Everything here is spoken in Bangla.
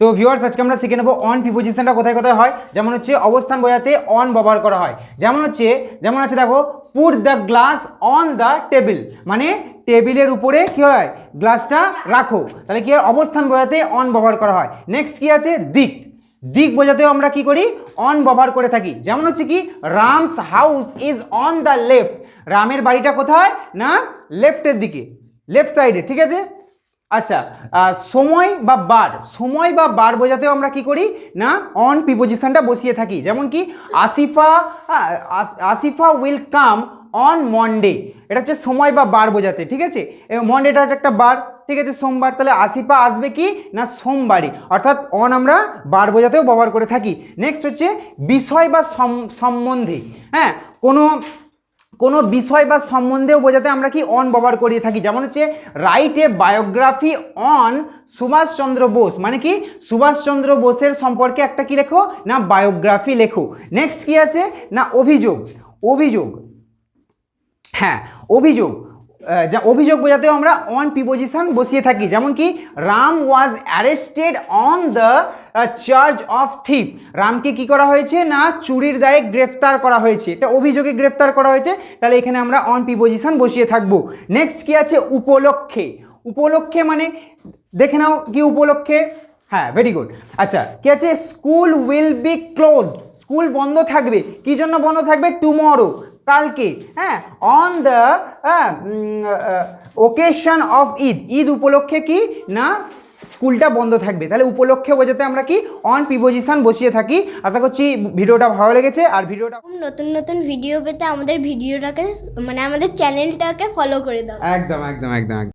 তো ভিউয়ার্স আজকে আমরা শিখে নেব অন প্রিপোজিশনটা কোথায় কোথায় হয়? যেমন হচ্ছে অবস্থান বোঝাতে অন ব্যবহার করা হয়। যেমন হচ্ছে, যেমন আছে দেখো put the glass on the table মানে টেবিলের উপরে কী হয়? গ্লাসটা রাখো। তাহলে কি হয়? অবস্থান বোঝাতে অন ব্যবহার করা হয়। নেক্সট কি আছে? দিক। দিক বোঝাতেও আমরা কি করি? অন ব্যবহার করে থাকি। যেমন হচ্ছে কি? Ram's house is on the left রামের বাড়িটা কোথায়? না লেফটের দিকে। লেফট সাইডে ঠিক আছে? আচ্ছা সময় বা বার, সময় বা বার বোঝাতেও আমরা কি করি? না অন প্রিপোজিশনটা বসিয়ে থাকি। যেমন কি, Asifa Asifa will come on Monday এটা হচ্ছে সময় বা বার বোঝাতে, ঠিক আছে? মন্ডেটা একটা বার, ঠিক আছে? সোমবার। তাহলে আসিফা আসবে কি? না, সোমবারই। অর্থাৎ অন আমরা বার বোঝাতেও ব্যবহার করে থাকি। নেক্সট হচ্ছে, বিষয় বা সম্বন্ধে। হ্যাঁ কোনো কোনো বিষয় বা সম্বন্ধেও বোঝাতে আমরা কি অন ব্যবহার করিয়ে থাকি? যেমন হচ্ছে write a biography on Subhash Chandra Bose. মানে কি? সুভাষচন্দ্র বোসের সম্পর্কে একটা কি লেখো? না বায়োগ্রাফি লেখো। নেক্সট কি আছে? না, অভিযোগ। অভিযোগ। হ্যাঁ অভিযোগ। যা অভিযোগ বোঝাতেও আমরা অন প্রিপোজিশন বসিয়ে থাকি। যেমন কি, Ram was arrested on the charge of thief রামকে কি করা হয়েছে? না, চুরির দায়ে গ্রেফতার করা হয়েছে। এটা অভিযোগে গ্রেফতার করা হয়েছে। তাহলে এখানে আমরা অন প্রিপোজিশন বসিয়ে থাকব। নেক্সট কি আছে? উপলক্ষে। উপলক্ষে মানে দেখে নাও কি উপলক্ষে। হ্যাঁ ভেরি গুড আচ্ছা কি আছে? School will be closed school বন্ধ থাকবে। কি জন্য বন্ধ থাকবে? টুমরো কালকে হ্যাঁ on the occasion of Eid. Eid উপলক্ষে কি? না স্কুলটা বন্ধ থাকবে। তাহলে উপলক্ষে বোঝাতে আমরা কি? অন প্রিপোজিশন বসিয়ে থাকি। আশা করছি ভিডিওটা ভালো লেগেছে। আর ভিডিওটা নতুন নতুন ভিডিও পেতে আমাদের ভিডিওটাকে মানে আমাদের চ্যানেলটাকে ফলো করে দাও। একদম একদম একদম।